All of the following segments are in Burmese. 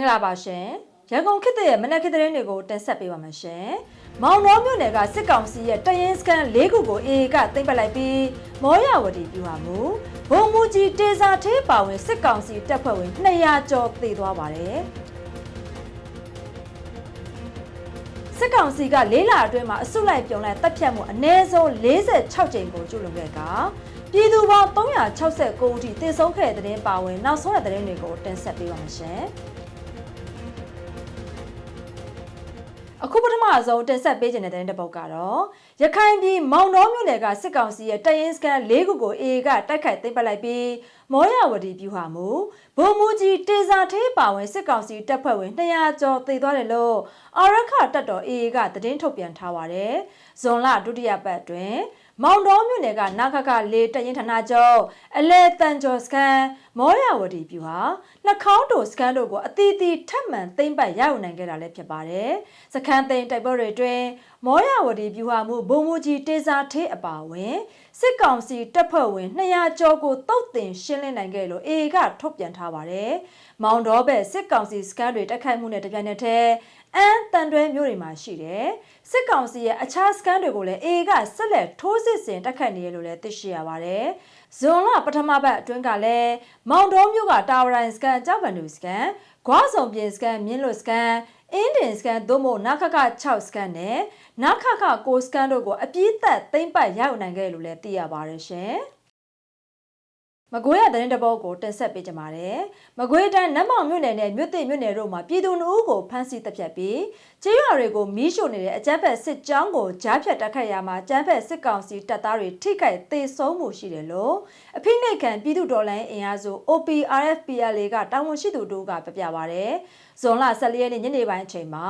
င်္ဂလာပါရှင်ရန်ကုန်ခေတ်သစ်ရဲ့မနက်ခေတ်သတင်းတွေကိုတင်ဆက်ပေးပါမယ်ရှင်မောင်နှောမြို့နယ်ကစစ်ကောင်စီရဲ့တရင်စကန်၄ခုကိုအေအေကသိမ်းပစ်လိုက်ပြီးမောရဝတီပြူဟာမူဘုံမူကြီးတေစာသေးပါဝင်စစ်ကောင်စီတပ်ဖွဲ့ဝင်200ကျော်သေသွားပါတယ်စစ်ကောင်စီကလေးလာအတွင်းမှာအစုလိုက်ပြုံလိုက်တပ်ဖြတ်မှုအ ਨੇ ဆုံး46ကြိမ်ကိုကျူးလွန်ခဲ့ကပြည်သူပေါင်း369ဦးထိသေဆုံးခဲ့တဲ့တဲ့တင်ပါဝင်နောက်ဆုံးတဲ့တဲ့တင်တွေကိုတင်ဆက်ပေးပါမယ်ရှင်။ အခုပထမဆုံးတင်ဆက်ပေးခြင်းတဲ့တဲ့တစ်ပုတ်ကတော့ရခိုင်ပြည်မောင်နှောမြို့နယ်ကစစ်ကောင်စီရဲ့တရင်စကန်၄ခုကိုအေအေကတိုက်ခိုက်သိမ်းပိုက်လိုက်ပြီးမောရဝတီပြူဟာမူဘုံမူကြီးတေစာသေးပါဝင်စစ်ကောင်စီတပ်ဖွဲ့ဝင်200ကျော်သေသွားတယ်လို့အာရခတပ်တော်အေအေကသတင်းထုတ်ပြန်ထားပါတယ်။ဇွန်လဒုတိယပတ်တွင် မောင်တော်မြို့နယ်ကနာခခလေးတရင်ဌာနချုပ်အလဲတန်ကျော်စကန်မောရဝတီပြူဟာနှခေါင်းတိုစကန်တို့ကိုအတီးတီထပ်မံသိမ့်ပတ်ရယူနိုင်ခဲ့တာလည်းဖြစ်ပါတယ်။စခန်းသိမ်းတိုက်ပွဲတွေအတွင်းမောရဝတီပြူဟာမှုဘုံမူကြီးတေစာသေးအပါဝင် စစ်ကောင်စီတပ်ဖွဲ့ဝင်200ကျော်ကိုတုတ်တင်ရှင်းလင်းနိုင်ခဲ့လို့အေကထုတ်ပြန်ထားပါတယ်။မောင်တော်ဘက်စစ်ကောင်စီစကန်တွေတိုက်ခိုက်မှုနဲ့တပြိုင်နက်တည်းအန်တန်တွဲမြို့တွေမှာရှိတယ်။စစ်ကောင်စီရဲ့အခြားစကန်တွေကိုလည်းအေကဆက်လက်ထိုးစစ်ဆင်တိုက်ခိုက်နေရလို့လည်းသိရှိရပါတယ်။ဇွန်လပထမပတ်အတွင်းကလည်းမောင်တော်မြို့ကတာဝရိုင်စကန်ကြောက်ဗန်ဒူစကန်၊ဂွားစုံပြင်စကန်မြင်းလွတ်စကန် အင်းတင်စကန်သို့မဟုတ်နခခ6စကန်နဲ့နခခ9စကန်တို့ကိုအပြည့်သက်သိမ့်ပတ်ရောက်နိုင်ခဲ့လို့လည်းသိရပါတယ်ရှင်။ မကွေးရတဲ့တပုတ်ကိုတင်ဆက်ပေးကြပါတယ်။မကွေးတိုင်းနတ်မောင်မြို့နယ်နဲ့မြို့သိမြို့နယ်တို့မှာပြည်သူနှုတ်ကိုဖမ်းဆီးတပ်ဖြတ်ပြီးကျေးရွာတွေကိုမီးရှို့နေတဲ့အကြမ်းဖက်စစ်ကြောင်းကိုကြားဖြတ်တိုက်ခိုက်ရမှာအကြမ်းဖက်စစ်ကောင်စီတပ်သားတွေထိခိုက်သေဆုံးမှုရှိတယ်လို့အဖိနှိတ်ခံပြည်သူတော်လှန်အင်အားစု OPRFPLA ကတာဝန်ရှိသူတို့ကပြပြပါဗျ။ဇွန်လ14ရက်နေ့ညနေပိုင်းအချိန်မှာ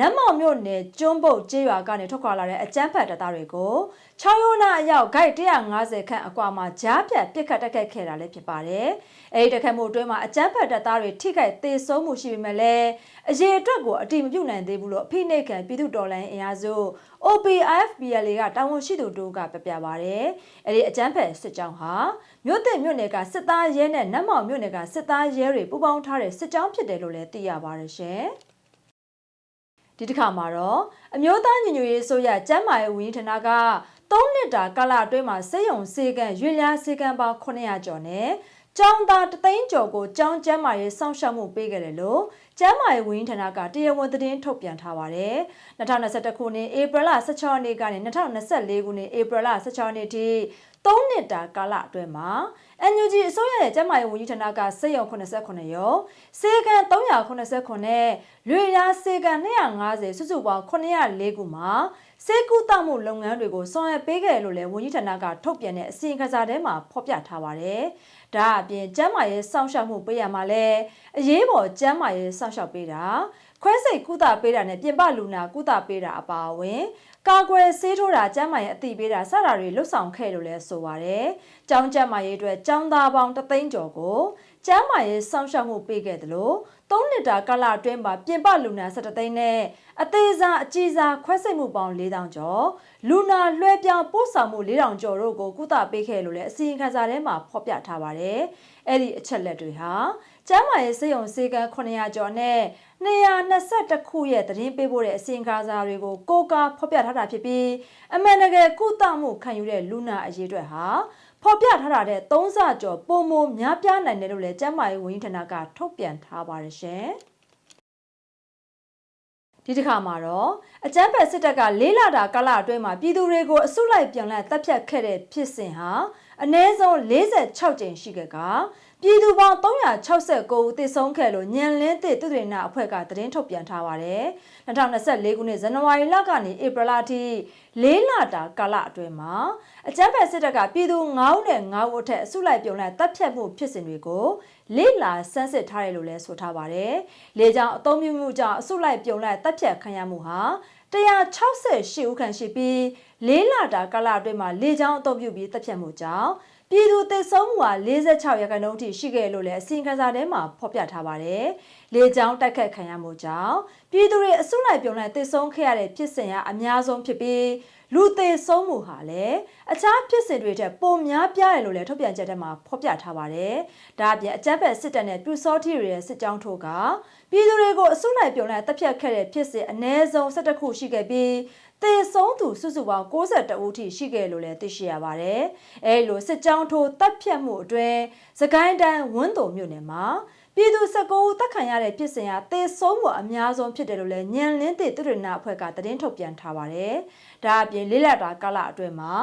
နတ်မောင်မြို့နယ်ကျွန်းပုတ်ကျေးရွာကနေထွက်ခွာလာတဲ့အကြမ်းဖက်တပ်သားတွေကိုချောင်းရိုးနာအရောက်ဂိုက်150ခန့်အကွာမှာကြားဖြတ်ပစ်ခတ်တက်ခတ်ခဲ့တာလည်းဖြစ်ပါတယ်။အဲဒီတက်ခတ်မှုအတွင်းမှာအကြမ်းဖက်တပ်သားတွေထိခိုက်သေဆုံးမှုရှိပေမဲ့လည်းအရေးအတွက်ကိုအတိမပြုနိုင်သေးဘူးလို့အဖိနှိတ်ခံပြည်သူတော်လှန်အင်အားစု OPIFPLA ကတာဝန်ရှိသူတို့ကပြပြပါတယ်။အဲဒီအကြမ်းဖက်စစ်ကြောင်းဟာမြို့သစ်မြို့နယ်ကစစ်သားရဲနဲ့နတ်မောင်မြို့နယ်ကစစ်သားရဲတွေပူးပေါင်းထားတဲ့စစ်ကြောင်းဖြစ်တယ်လို့လည်းသိရပါတယ်ရှင်။ ဒီတစ်ခါမှာတော့အမျိုးသားညီညွတ်ရေးဆိုရကျန်းမာရေးဝန်ကြီးဌာနက3နှစ်တာကာလအတွင်းမှာစေယုံစေကံရွေလျားစေကံပေါင်း900ကျော်နဲ့ကျောင်းသားတသိန်းကျော်ကိုကျောင်းကျန်းမာရေးစောင့်ရှောက်မှုပေးခဲ့တယ်လို့ကျန်းမာရေးဝန်ကြီးဌာနကတရားဝင်သတင်းထုတ်ပြန်ထားပါတယ်။2021ခုနှစ်ဧပြီလ16ရက်နေ့ကနေ2024ခုနှစ်ဧပြီလ16ရက်နေ့ထိ 3နှစ်တာကာလအတွင်းမှာ NUG အစိုးရရဲ့ကျန်းမာရေးဝန်ကြီးဌာနကစေယုံ89ရောစေကန်389နဲ့လွေရာစေကန်250စုစုပေါင်း904ခုမှာစေကူတမှုလုပ်ငန်းတွေကိုဆောင်ရွက်ပေးခဲ့လို့လည်းဝန်ကြီးဌာနကထုတ်ပြန်တဲ့အစီရင်ခံစာထဲမှာဖော်ပြထားပါတယ်။ဒါအပြင်ကျန်းမာရေးစောင့်ရှောက်မှုပေးရမှာလဲအရေးပေါ်ကျန်းမာရေးစောင့်ရှောက်ပေးတာ ခွဲစိတ်ကုသပေးတာနဲ့ပြင်ပလူနာကုသပေးတာအပါအဝင်ကာကွယ်ဆေးထိုးတာကျန်းမာရေးအသိပေးတာစတာတွေလှုပ်ဆောင်ခဲ့လို့လဲဆိုပါရယ်။ကျောင်းကျန်းမာရေးအတွက်ကျောင်းသားပေါင်းတသိန်းကျော်ကိုကျန်းမာရေးစောင့်ရှောက်မှုပေးခဲ့တယ်လို့3နှစ်တာကာလအတွင်းမှာပြင်ပလူနာ17သိန်းနဲ့အသေးစားအကြီးစားခွဲစိတ်မှုပေါင်း4000ကျော်လူနာလွှဲပြောင်းပို့ဆောင်မှု4000ကျော်တို့ကိုကုသပေးခဲ့လို့လည်းအစီရင်ခံစာထဲမှာဖော်ပြထားပါတယ်။အဲ့ဒီအချက်လက်တွေဟာကျန်းမာရေးစေယုံစေကန်း900ကျော်နဲ့ 222ခုရဲ့သတင်းပေးပို့တဲ့အစီရင်ခံစာတွေကိုကိုးကားဖော်ပြထားတာဖြစ်ပြီးအမှန်တကယ်ကုသမှုခံယူတဲ့လူနာအရေးအတွက်ဟာဖော်ပြထားတာတဲ့3ဆကျော်ပုံမများပြားနိုင်တယ်လို့လည်းကျန်းမာရေးဝန်ကြီးဌာနကထုတ်ပြန်ထားပါတယ်ရှင်။ဒီတစ်ခါမှာတော့အကြမ်းဖက်စစ်တပ်ကလေးလာတာကာလအတွင်းမှာပြည်သူတွေကိုအစုလိုက်ပြန်လည်တပ်ဖြတ်ခဲ့တဲ့ဖြစ်စဉ်ဟာအနည်းဆုံး46ကြိမ်ရှိခဲ့က ပြည်သူပေါင်း369ဦးသေဆုံးခဲ့လို့ညံလင်းသည့်သူတွေနာအဖွဲ့ကသတင်းထုတ်ပြန်ထားပါတယ်။2024ခုနှစ်ဇန်နဝါရီလကနေဧပြီလအထိ၄လတာကာလအတွင်းမှာအကြမ်းဖက်စစ်တပ်ကပြည်သူ9ဦးနဲ့9ဦးအထက်အစုလိုက်ပြုံလိုက်တပ်ဖြတ်မှုဖြစ်စဉ်တွေကိုလေ့လာစမ်းစစ်ထားတယ်လို့လည်းဆိုထားပါတယ်။လေကြောင်အုံမြမှုကြောင့်အစုလိုက်ပြုံလိုက်တပ်ဖြတ်ခံရမှုဟာ 168ဦးခန့်ရှိပြီးလေးလတာကာလအတွင်းမှာလေကြောင်းအုံပြုပြီးတပ်ဖြတ်မှုကြောင့်ပြည်သူသေဆုံးမှုဟာ46ရာခိုင်နှုန်းထိရှိခဲ့လို့လည်းအစီရင်ခံစာထဲမှာဖော်ပြထားပါတယ်။လေကြောင်းတိုက်ခတ်ခံရမှုကြောင့်ပြည်သူတွေအစုလိုက်ပြုံလိုက်သေဆုံးခဲ့ရတဲ့ဖြစ်စဉ်ကအများဆုံးဖြစ်ပြီး လူသေဆုံးမှုဟာလည်းအခြားဖြစ်စဉ်တွေထက်ပိုများပြားတယ်လို့လည်းထုတ်ပြန်ချက်ထဲမှာဖော်ပြထားပါတယ်။ဒါအပြင်အကြမ်းဖက်စစ်တပ်နဲ့ပြူစောတိတွေရဲ့စစ်ကြောင်းထိုးကပြည်သူတွေကိုအစုလိုက်ပြုံလိုက်တပ်ဖြတ်ခဲ့တဲ့ဖြစ်စဉ်အ ਨੇ ဆုံး12ခုရှိခဲ့ပြီးသေဆုံးသူစုစုပေါင်း62ဦးထိရှိခဲ့လို့လည်းသိရှိရပါတယ်။အဲလိုစစ်ကြောင်းထိုးတပ်ဖြတ်မှုအတွင်းစကိုင်းတိုင်းဝန်းတုံမြို့နယ်မှာ ပြည်သူ19ဦးတပ်ခံရတဲ့ဖြစ်စဉ်ဟာသေဆုံးမှုအများဆုံးဖြစ်တယ်လို့လည်းညံလင်းသည့်သူရဏအဖွဲ့ကသတင်းထုတ်ပြန်ထားပါတယ်။ဒါအပြင်လေးလက်တာကာလအတွင်းမှာ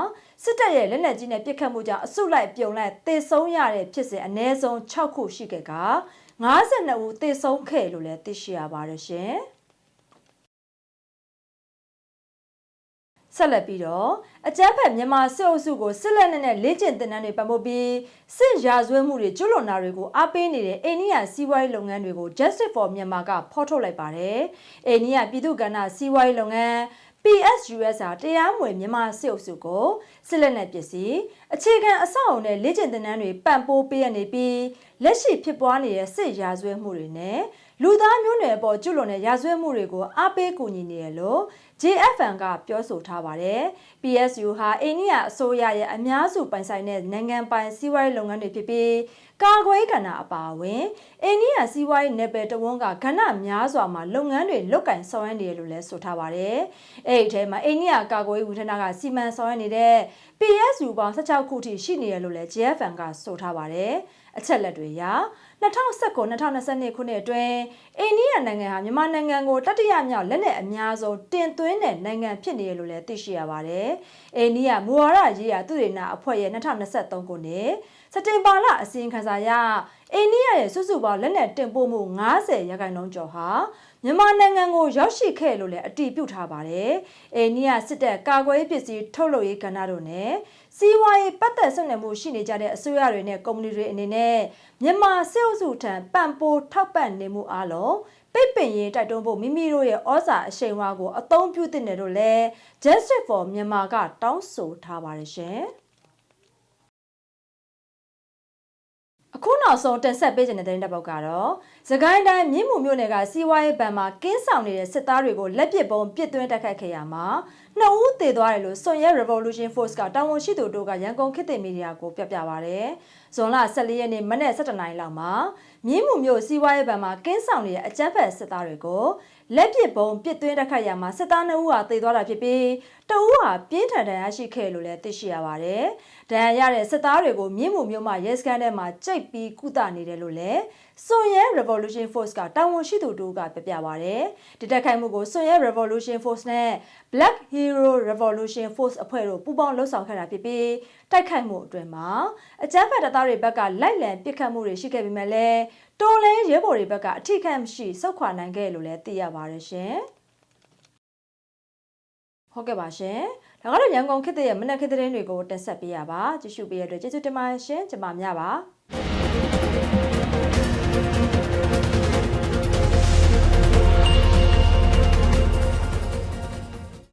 စစ်တပ်ရဲ့လက်နက်ကြီးနဲ့ပစ်ခတ်မှုကြောင့်အစုလိုက်ပြုံလိုက်သေဆုံးရတဲ့ဖြစ်စဉ်အ ਨੇ ဆုံး6ခုရှိခဲ့က52ဦးသေဆုံးခဲ့လို့လည်းသိရှိရပါတယ်ရှင်။ ဆက်လက်ပြီးတော့အကြမ်းဖက်မြန်မာစစ်အုပ်စုကိုစစ်လက်နက်နဲ့လေ့ကျင့်သင်တန်းတွေပတ်ဖို့ပြီးစစ်ရာဇဝတ်မှုတွေကျွလွန်တာတွေကိုအားပေးနေတဲ့အိန္ဒိယစီးပွားရေးလုပ်ငန်းတွေကို Justice for Myanmar ကဖော်ထုတ်လိုက်ပါတယ်။အိန္ဒိယပြည်သူ့ကဏ္ဍစီးပွားရေးလုပ်ငန်း PSUS ဟာတရားမဝင်မြန်မာစစ်အုပ်စုကိုစစ်လက်နက်ပစ္စည်းအခြေခံအဆောက်အုံနဲ့လေ့ကျင့်သင်တန်းတွေပံ့ပိုးပေးရနေပြီးလက်ရှိဖြစ်ပွားနေတဲ့စစ်ရာဇဝတ်မှုတွေနဲ့လူသားမျိုးနွယ်ပေါ်ကျွလွန်တဲ့ရာဇဝတ်မှုတွေကိုအားပေးကူညီနေတယ်လို့ JFN ကပြောဆိုထားပါတယ်။ PSU ဟာအိန္ဒိယအစိုးရရဲ့အများစုပိုင်ဆိုင်တဲ့နိုင်ငံပိုင်စီးပွားရေးလုပ်ငန်းတွေဖြစ်ပြီး ကာကွယ်ကဏ္ဍအပါအဝင်အိန္ဒိယစီးပွားရေးနယ်ပယ်တဝန်းကကဏ္ဍများစွာမှာလုပ်ငန်းတွေလုတ်ကင်ဆောင်ရွက်နေတယ်လို့လည်းဆိုထားပါတယ်။အဲ့ဒီထဲမှာအိန္ဒိယကာကွယ်ရေးဝန်ထမ်းကစီမံဆောင်ရွက်နေတဲ့ PSU ပေါင်း16ခုထိရှိနေတယ်လို့လည်း JFN ကဆိုထားပါတယ်။အချက်လက်တွေအရ2019-2022ခုနှစ်အတွင်းအိန္ဒိယနိုင်ငံဟာမြန်မာနိုင်ငံကိုတတိယမြောက်လက်နက်အများဆုံးတင်သွင်းတဲ့နိုင်ငံဖြစ်နေရလို့လည်းသိရှိရပါတယ်။အိန္ဒိယမူဝါဒရေးရာသူတွေနာအဖွဲ့ရဲ့2023ခုနှစ် စက်တင်ဘာလအစည်းအဝေးခန်းစာအရအိန္ဒိယရဲ့စုစုပေါင်းလက်နက်တင်ပို့မှု90ရာခိုင်နှုန်းကျော်ဟာမြန်မာနိုင်ငံကိုရောက်ရှိခဲ့လို့လည်းအတည်ပြုထားပါတယ်။အိန္ဒိယစစ်တပ်ကာကွယ်ရေးပစ္စည်းထုတ်လုပ်ရေးကဏ္ဍတို့နဲ့စီးပွားရေးပတ်သက်ဆက်နွယ်မှုရှိနေကြတဲ့အစိုးရတွေနဲ့ကုမ္ပဏီတွေအနေနဲ့မြန်မာစစ်အုပ်စုထံပံ့ပိုးထောက်ပံ့နေမှုအလုံးပိတ်ပင်ရေးတိုက်တွန်းဖို့မိမိတို့ရဲ့ဩဇာအရှိန်အဝါကိုအသုံးပြုသင့်တယ်လို့လည်း Justice for Myanmar ကတောင်းဆိုထားပါတယ်ရှင်။ အခုနောက်ဆုံးတင်ဆက်ပေးခြင်းတဲ့သတင်းတစ်ပုဒ်ကတော့သခိုင်းတိုင်းမြင်းမှုမြို့နယ်ကစီးပွားရေးဘဏ်မှာကင်းဆောင်နေတဲ့စစ်သားတွေကိုလက်ပစ်ပုံပစ်သွင်းတိုက်ခိုက်ခဲ့ရမှာနှစ်ဦးသေသွားတယ်လို့စွန်ရဲ Revolution Force ကတာဝန်ရှိသူတို့ကရန်ကုန်ခေတ်သစ်မီဒီယာကိုပြပြပါဗျ။ဇွန်လ14ရက်နေ့မနေ့7:00နာရီလောက်မှာမြင်းမှုမြို့စီးပွားရေးဘဏ်မှာကင်းဆောင်နေတဲ့အကြမ်းဖက်စစ်သားတွေကိုလက်ပစ်ပုံပစ်သွင်းတိုက်ခိုက်ရမှာစစ်သား2ဦးဟာသေသွားတာဖြစ်ပြီးတဦးဟာပြင်းထန်ဒဏ်ရာရှိခဲ့လို့လည်းသိရှိရပါတယ်။ဒဏ်ရာရတဲ့စစ်သားတွေကိုမြင်းမှုမြို့မှာရဲစခန်းထဲမှာကြိတ်ပြီးကုသနေတယ်လို့လည်းစွန်ရဲ Revolution Force ကတာဝန်ရှိသူတို့ကပြပြပါဗျ။ဒီတက်ခိုက်မှုကိုစွန်ရဲ Revolution Force နဲ့ Black Hero Revolution Force အဖွဲ့တို့ပူးပေါင်းလှုပ်ဆောင်ခဲ့တာဖြစ်ပြီးတိုက်ခိုက်မှုအတွင်းမှာအကြမ်းဖက်တပ်သားတွေဘက်ကလိုက်လံပစ်ခတ်မှုတွေရှိခဲ့ပေမဲ့လည်း တော်လဲရဲဘော်တွေဘက်ကအထိခံမရှိစုခွာနိုင်ခဲ့လို့လည်းသိရပါတယ်ရှင်။ဟုတ်ကဲ့ပါရှင်။ဒါကတော့ရန်ကုန်ခေတ်ရဲ့မနက်ခေတ်သတင်းတွေကိုတင်ဆက်ပေးရပါ။ကြည့်ရှုပေးရတဲ့အတွက်ကျေးဇူးတင်ပါတယ်ရှင်။ကျွန်မမြပါ။